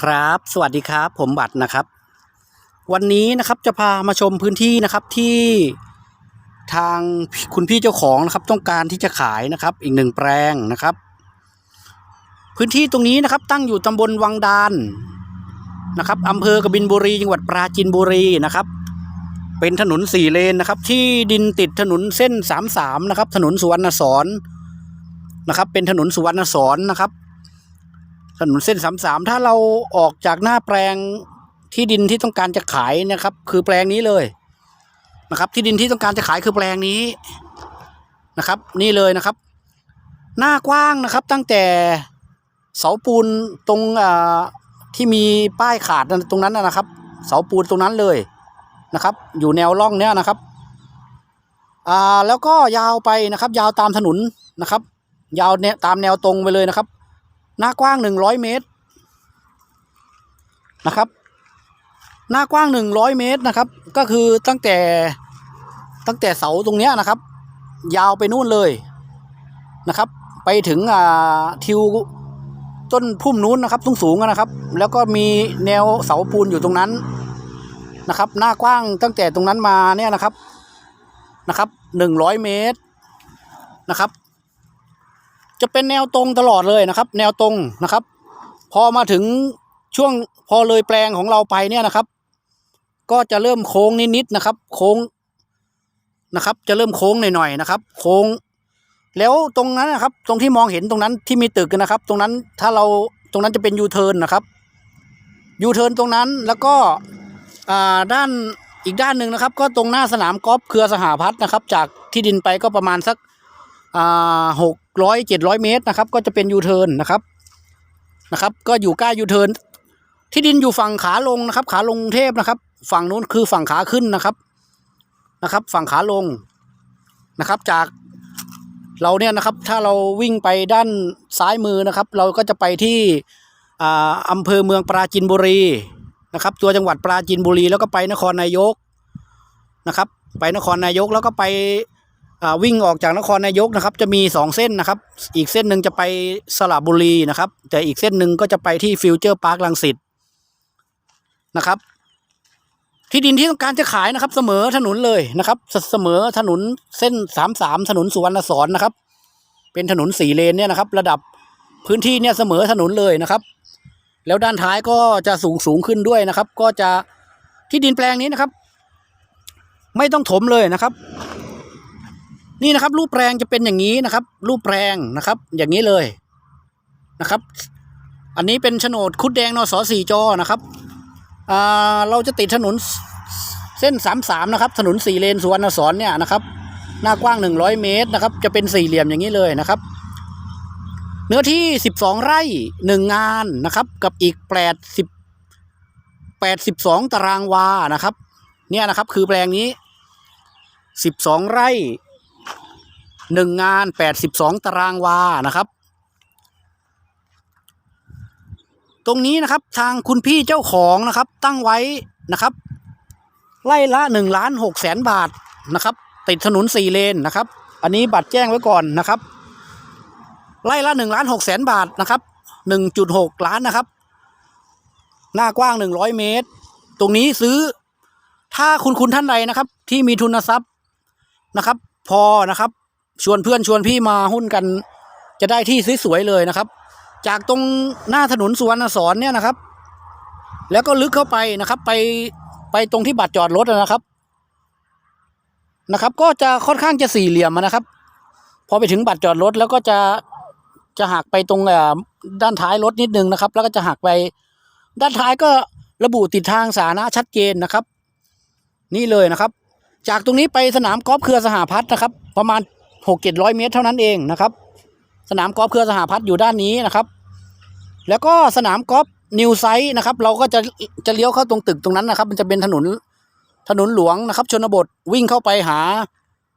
ครับ สวัสดีครับ ผมบัตรนะครับ วันนี้นะครับจะพามาชมพื้นที่นะครับที่ทางคุณพี่เจ้าของนะครับ ต้องการที่จะขายนะครับ อีกหนึ่งแปลงนะครับ พื้นที่ตรงนี้นะครับ ตั้งอยู่ตำบลวังดานนะครับอำเภอกบินบุรีจังหวัดปราจีนบุรีนะครับ เป็นถนนสี่เลนนะครับ ที่ดินติดถนนเส้นสามสามนะครับ ถนนสุวรรณสอนนะครับ เป็นถนนสุวรรณสอนนะครับ ถนนเส้นสามสามถ้าเราออกจากหน้าแปลงที่ดินที่ต้องการจะขายนะครับ คือแปลงนี้เลยนะครับ ที่ดินที่ต้องการจะขายคือแปลงนี้นะครับ นี่เลยนะครับ หน้ากว้างนะครับ ตั้งแต่เสาปูนตรงอ่าที่มีป้ายขาดตรงนั้นนะนะครับ เสาปูนตรงนั้นเลยนะครับ อยู่แนวร่องเนี้ยนะครับอ่าแล้วก็ยาวไปนะครับ ยาวตามถนนนะครับ ยาวเนี่ยตามแนวตรงไปเลยนะครับ หน้ากว้างหนึ่งร้อยเมตรนะครับ หน้ากว้างหนึ่งร้อยเมตรนะครับ ก็คือตั้งแต่ตั้งแต่เสาตรงเนี้ยนะครับ ยาวไปนู่นเลยนะครับ ไปถึงอ่าทิวต้นพุ่มนู้นนะครับสูงสูงนะครับ แล้วก็มีแนวเสาปูนอยู่ตรงนั้นนะครับ หน้ากว้างตั้งแต่ตรงนั้นมาเนี่ยนะครับนะครับหนึ่งร้อยเมตรนะครับ จะเป็นแนวตรงตลอดเลยนะครับ แนวตรงนะครับ พอมาถึงช่วงพอเลยแปลงของเราไปเนี่ยนะครับ ก็จะเริ่มโค้งนิดๆนะครับ โค้งนะครับ จะเริ่มโค้งหน่อยๆนะครับ โค้ง แล้วตรงนั้นนะครับ ตรงที่มองเห็นตรงนั้นที่มีตึกนะครับ ตรงนั้นถ้าเราตรงนั้นจะเป็นยูเทิร์นนะครับยูเทิร์นตรงนั้นแล้วก็อ่าด้านอีกด้านหนึ่งนะครับ ก็ตรงหน้าสนามกอล์ฟเครือสหพัฒน์นะครับ จากที่ดินไปก็ประมาณสัก หกร้อยเจ็ดร้อยเมตรนะครับ ก็จะเป็นยูเทิร์นนะครับนะครับ ก็อยู่ใกล้ยูเทิร์นที่ดินอยู่ฝั่งขาลงนะครับ ขาลงเทพนะครับ ฝั่งนู้นคือฝั่งขาขึ้นนะครับนะครับ ฝั่งขาลงนะครับ จากเราเนี่ยนะครับ ถ้าเราวิ่งไปด้านซ้ายมือนะครับ เราก็จะไปที่อ่าอำเภอเมืองปราจีนบุรีนะครับ ตัวจังหวัดปราจีนบุรีแล้วก็ไปนครนายกนะครับ ไปนครนายกแล้วก็ไป วิ่งออกจากนครนายกนะครับ จะมีสองเส้นนะครับ อีกเส้นหนึ่งจะไปสระบุรีนะครับ แต่อีกเส้นหนึ่งก็จะไปที่ฟิวเจอร์พาร์คลังสิตนะครับ ที่ดินที่ต้องการจะขายนะครับ เสมอถนนเลยนะครับเสเสมอถนนเส้นสามสามถนนสุวรรณสอนนะครับ เป็นถนนสี่เลนเนี่ยนะครับ ระดับพื้นที่เนี่ยเสมอถนนเลยนะครับ แล้วด้านท้ายก็จะสูงสูงขึ้นด้วยนะครับ ก็จะที่ดินแปลงนี้นะครับ ไม่ต้องถมเลยนะครับ นี่นะครับ รูปแปลงจะเป็นอย่างนี้นะครับ รูปแปลงนะครับ อย่างนี้เลยนะครับ อันนี้เป็นโฉนดคุดแดงนสสี่จอนะครับเราจะติดถนนเส้นสามสามนะครับ ถนนสี่เลนสุวรรณสอนเนี่ยนะครับ หน้ากว้างหนึ่งร้อยเมตรนะครับ จะเป็นสี่เหลี่ยมอย่างนี้เลยนะครับ เนื้อที่สิบสองไร่หนึ่งงานนะครับ กับอีกแปดสิบแปดสิบสองตารางวานะครับ เนี่ยนะครับ คือแปลงนี้สิบสองไร่ หนึ่งงานแปดสิบสองตารางวานะครับ ตรงนี้นะครับทางคุณพี่เจ้าของนะครับ ตั้งไว้นะครับ ไล่ละหนึ่งล้านหกแสนบาทนะครับ ติดถนนสี่เลนนะครับ อันนี้บัตรแจ้งไว้ก่อนนะครับ ไล่ละหนึ่งล้านหกแสนบาทนะครับหนึ่งจุดหกล้านนะครับ หน้ากว้างหนึ่งร้อยเมตร ตรงนี้ซื้อถ้าคุณคุณท่านใดนะครับ ที่มีทุนทรัพย์นะครับ พอนะครับ ชวนเพื่อนชวนพี่มาหุ้นกัน จะได้ที่สวยๆเลยนะครับ จากตรงหน้าถนนสุวรรณสอนเนี่ยนะครับ แล้วก็ลึกเข้าไปนะครับ ไปไปตรงที่บัตรจอดรถนะครับนะครับ ก็จะค่อนข้างจะสี่เหลี่ยมนะครับ พอไปถึงบัตรจอดรถแล้วก็จะจะหักไปตรงด้านท้ายรถนิดนึงนะครับ แล้วก็จะหักไปด้านท้ายก็ระบุติดทางสาธารณะชัดเจนนะครับ นี่เลยนะครับ จากตรงนี้ไปสนามกอล์ฟเครือสหพัฒน์นะครับ ประมาณ หกเจ็ดร้อยเมตรเท่านั้นเองนะครับ สนามกอล์ฟเครือสหพัฒน์อยู่ด้านนี้นะครับ แล้วก็สนามกอล์ฟนิวไซต์นะครับ เราก็จะจะเลี้ยวเข้าตรงตึกตรงนั้นนะครับ มันจะเป็นถนนถนนหลวงนะครับ ชนบทวิ่งเข้าไปหา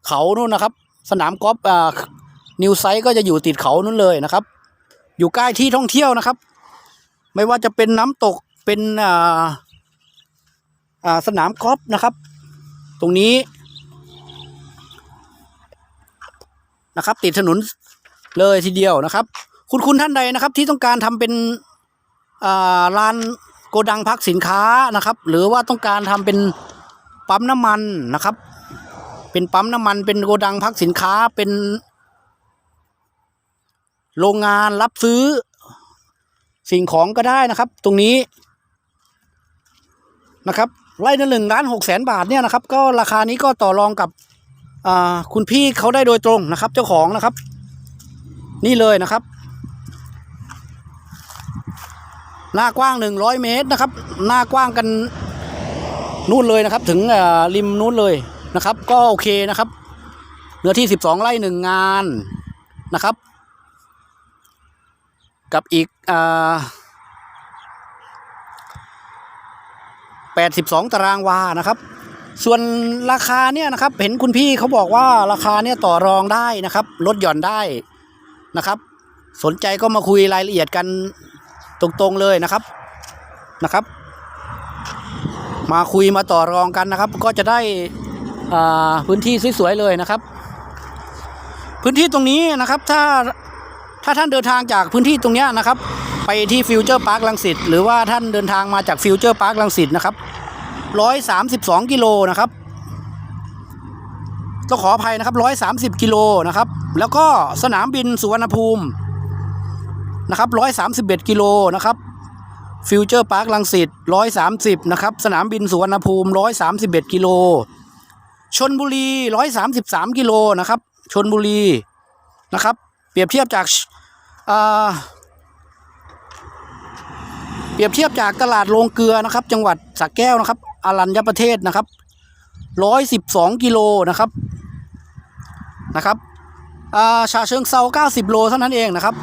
เขานู่นนะครับ สนามกอล์ฟอ่านิวไซต์ก็จะอยู่ติดเขานู่นเลยนะครับ อยู่ใกล้ที่ท่องเที่ยวนะครับ ไม่ว่าจะเป็นน้ำตกเป็นอ่าอ่าสนามกอล์ฟนะครับ ตรงนี้ นะครับ ติดถนนเลยทีเดียวนะครับ คุณคุณท่านใดนะครับ ที่ต้องการทำเป็นอ่าร้านโกดังพักสินค้านะครับ หรือว่าต้องการทำเป็นปั๊มน้ำมันนะครับ เป็นปั๊มน้ำมัน เป็นโกดังพักสินค้าเป็น โรงงานรับซื้อ สิ่งของก็ได้นะครับ ตรงนี้นะครับไร่ละหนึ่งล้านหกแสนบาทเนี่ยนะครับ ก็ราคานี้ก็ต่อรองกับ คุณพี่เขาได้โดยตรงนะครับ เจ้าของนะครับ นี่เลยนะครับ หน้ากว้างหนึ่งร้อยเมตรนะครับ หน้ากว้างกันนู่นเลยนะครับ ถึงริมนู้นเลยนะครับ ก็โอเคนะครับเนื้อที่สิบสองไร่หนึ่งงานนะครับ กับอีกอ่าแปดสิบสองตารางวานะครับ ส่วนราคาเนี่ยนะครับ เห็นคุณพี่เขาบอกว่าราคาเนี่ยต่อรองได้นะครับ ลดหย่อนได้นะครับ สนใจก็มาคุยรายละเอียดกันตรงๆเลยนะครับนะครับ มาคุยมาต่อรองกันนะครับ ก็จะได้อ่าพื้นที่สวยๆเลยนะครับ พื้นที่ตรงนี้นะครับถ้าถ้าท่านเดินทางจากพื้นที่ตรงนี้นะครับ ไปที่ฟิวเจอร์พาร์คลังสิตหรือว่าท่านเดินทางมาจากฟิวเจอร์พาร์คลังสิตนะครับ ร้อยสามสิบสองกิโลนะครับต้องขออภัยนะครับร้อยสามสิบกิโลนะครับ แล้วก็สนามบินสุวรรณภูมินะครับร้อยสามสิบเอ็ดกิโลนะครับฟิวเจอร์พาร์คลังสิตร้อยสามสิบนะครับ สนามบินสุวรรณภูมิร้อยสามสิบเอ็ดกิโลชนบุรีร้อยสามสิบสามกิโลนะครับชนบุรีนะครับ เปรียบเทียบจากอ่า รียบเทียบจากตลาดโรงเกลือนะครับ จังหวัดสระแก้วนะครับอรัญญประเทศนะครับร้อยสิบสองกิโลนะครับนะครับอาชาเชิงเซาเก้าสิบโลเท่านั้นเองนะครับ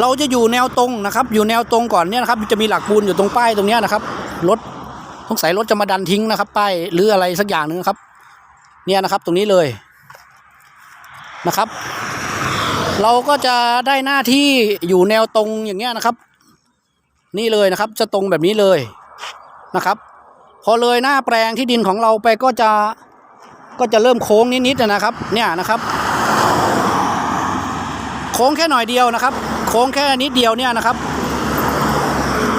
เราจะอยู่แนวตรงนะครับ อยู่แนวตรงก่อนเนี่ยนะครับ จะมีหลักปูนอยู่ตรงป้ายตรงเนี้ยนะครับรถสงสัยรถจะมาดันทิ้งนะครับ ป้ายหรืออะไรสักอย่างหนึ่งครับ เนี่ยนะครับตรงนี้เลยนะครับ เราก็จะได้หน้าที่อยู่แนวตรงอย่างเงี้ยนะครับ นี่เลยนะครับจะตรงแบบนี้เลยนะครับ พอเลยหน้าแปลงที่ดินของเราไปก็จะก็จะเริ่มโค้งนิดๆนะครับ เนี่ยนะครับ โค้งแค่หน่อยเดียวนะครับ โค้งแค่นิดเดียวเนี่ยนะครับ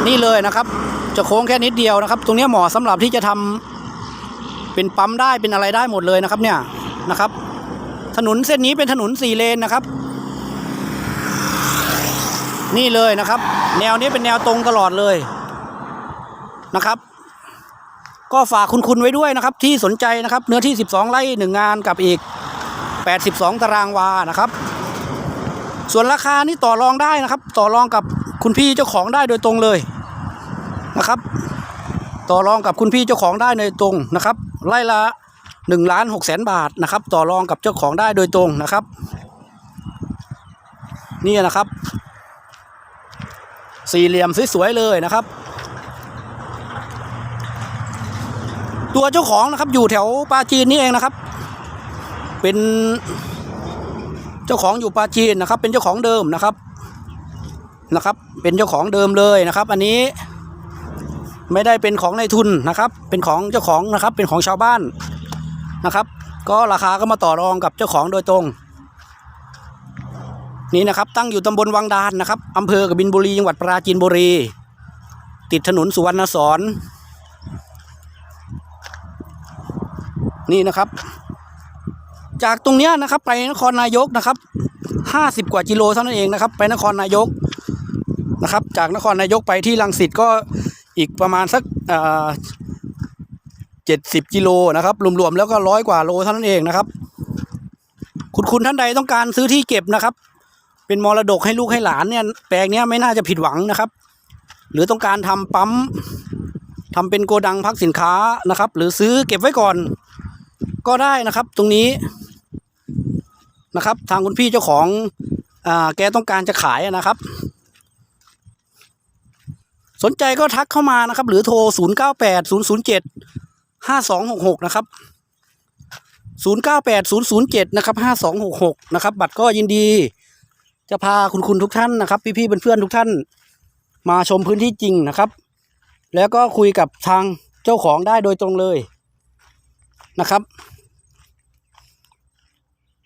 นี่เลยนะครับ จะโค้งแค่นิดเดียวนะครับ ตรงนี้เหมาะสำหรับที่จะทำเป็นปั๊มได้เป็นอะไรได้หมดเลยนะครับ เนี่ยนะครับ ถนนเส้นนี้เป็นถนนสี่เลนนะครับ นี่เลยนะครับ แนวนี้เป็นแนวตรงตลอดเลยนะครับ ก็ฝากคุณคุณไว้ด้วยนะครับ ที่สนใจนะครับ เนื้อที่ 12 ไร่หนึ่งงานกับอีก 82 ตารางวานะครับ ส่วนราคานี่ต่อรองได้นะครับ ต่อรองกับคุณพี่เจ้าของได้โดยตรงเลยนะครับ ต่อรองกับคุณพี่เจ้าของได้โดยตรงนะครับ ไร่ละหนึ่งล้านหกแสนบาทนะครับ ต่อรองกับเจ้าของได้โดยตรงนะครับ นี่นะครับ สี่เหลี่ยมสวยๆเลยนะครับ ตัวเจ้าของนะครับอยู่แถวปาจีนนี่เองนะครับ เป็นเจ้าของอยู่ปาจีนนะครับ เป็นเจ้าของเดิมนะครับนะครับ เป็นเจ้าของเดิมเลยนะครับ อันนี้ไม่ได้เป็นของในทุนนะครับ เป็นของเจ้าของนะครับ เป็นของชาวบ้านนะครับ ก็ราคาก็มาต่อรองกับเจ้าของโดยตรง นี่นะครับ ตั้งอยู่ตำบลวังดานนะครับอำเภอกบินบุรีจังหวัดปราจีนบุรี ติดถนนสุวรรณสอนนี่นะครับ จากตรงเนี้ยนะครับไปนครนายกนะครับห้าสิบกว่ากิโลเท่านั้นเองนะครับ ไปนครนายกนะครับ จากนครนายกไปที่ลังสิตก็อีกประมาณสักเจ็ดสิบกิโลนะครับรวมๆแล้วก็ร้อยกว่าโลเท่านั้นเองนะครับ คุณคุณท่านใดต้องการซื้อที่เก็บนะครับ เป็นมรดกให้ลูกให้หลานเนี่ยแปลงเนี้ยไม่น่าจะผิดหวังนะครับ หรือต้องการทำปั๊มทำเป็นโกดังพักสินค้านะครับ หรือซื้อเก็บไว้ก่อน ก็ได้นะครับ ตรงนี้นะครับ ทางคุณพี่เจ้าของอ่าแกต้องการจะขายนะครับ สนใจก็ทักเข้ามานะครับ หรือโทร 0 9 8 0 0 7 5 2 6 6 นะครับ 0 9 8 0 0 7 นะครับ 5 2 6 6 นะครับ บัตรก็ยินดี จะพาคุณคุณทุกท่านนะครับ พี่ๆเพื่อนๆทุกท่าน มาชมพื้นที่จริงนะครับ แล้วก็คุยกับทางเจ้าของได้โดยตรงเลยนะครับ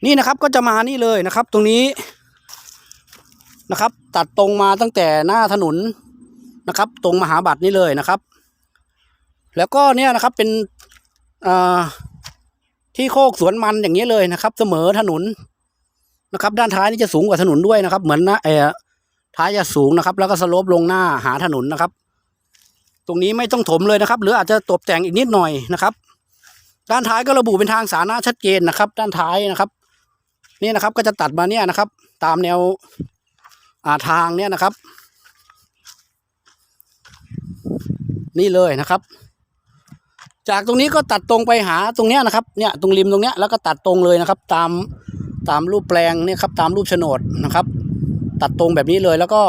นี่นะครับก็จะมานี่เลยนะครับ ตรงนี้นะครับ ตัดตรงมาตั้งแต่หน้าถนนนะครับ ตรงมหาบัตรนี่เลยนะครับ แล้วก็เนี่ยนะครับเป็นที่โคกสวนมันอย่างนี้เลยนะครับ เสมอถนน นะครับ ด้านท้ายนี่จะสูงกว่าถนนด้วยนะครับ เหมือนนะเออท้ายจะสูงนะครับ แล้วก็สโลปลงหน้าหาถนนนะครับ ตรงนี้ไม่ต้องถมเลยนะครับ หรืออาจจะตกแต่งอีกนิดหน่อยนะครับ ด้านท้ายก็ระบุเป็นทางสาธารณะชัดเจนนะครับ ด้านท้ายนะครับ นี่นะครับก็จะตัดมาเนี่ยนะครับ ตามแนวาทางเนี่ยนะครับ นี่เลยนะครับ จากตรงนี้ก็ตัดตรงไปหาตรงเนี้ยนะครับ เนี่ยตรงริมตรงเนี้ยแล้วก็ตัดตรงเลยนะครับ ตาม ตามรูปแปลงเนี่ยครับตามรูปโฉนดนะครับ ตัดตรงแบบนี้เลยแล้วก็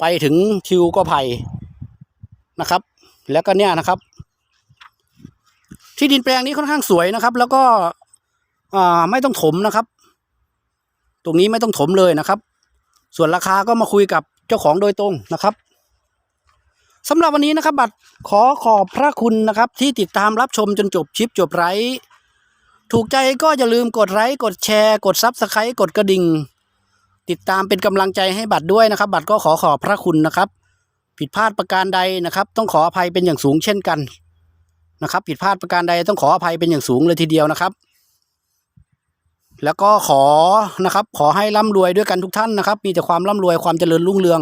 ไปถึงทิวก็ไผ่นะครับ แล้วก็เนี่ยนะครับ ที่ดินแปลงนี้ค่อนข้างสวยนะครับ แล้วก็อ่าไม่ต้องถมนะครับ ตรงนี้ไม่ต้องถมเลยนะครับ ส่วนราคาก็มาคุยกับเจ้าของโดยตรงนะครับสำหรับวันนี้นะครับ บัตรขอขอบพระคุณนะครับ ที่ติดตามรับชมจนจบชิปจบไลฟ์ ถูกใจก็อย่าลืมกดไลค์กดแชร์กดซับสไครต์กดกระดิ่ง ติดตามเป็นกำลังใจให้บัตรด้วยนะครับ บัตรก็ขอขอบพระคุณนะครับ ผิดพลาดประการใดนะครับ ต้องขออภัยเป็นอย่างสูงเช่นกันนะครับ ผิดพลาดประการใดต้องขออภัยเป็นอย่างสูงเลยทีเดียวนะครับ แล้วก็ขอนะครับ ขอให้ร่ำรวยด้วยกันทุกท่านนะครับ มีแต่ความร่ำรวยความเจริญรุ่งเรือง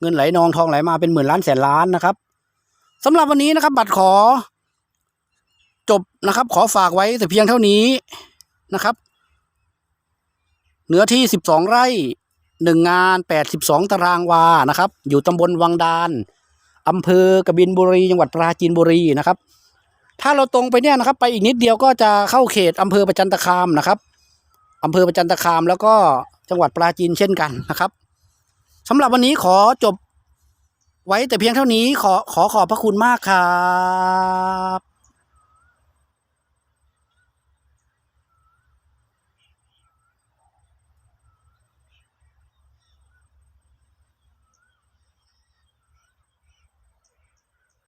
เงินไหลนองทองไหลมาเป็นหมื่นล้านแสนล้านนะครับสำหรับวันนี้นะครับ บัตรขอ จบนะครับ ขอฝากไว้แต่เพียงเท่านี้นะครับ เนื้อที่สิบสองไร่หนึ่งานแปดสิบสองตารางวานะครับ อยู่ตำบลวังดานอำเภอกบินบุรีจังหวัดปราจีนบุรีนะครับ ถ้าเราตรงไปเนี่ยนะครับ ไปอีกนิดเดียวก็จะเข้าเขตอำเภอประจันตคามนะครับอำเภอประจันตคามแล้วก็จังหวัดปราจีนเช่นกันนะครับสำหรับวันนี้ขอจบไว้แต่เพียงเท่านี้ขอขอขอบพระคุณมากครับ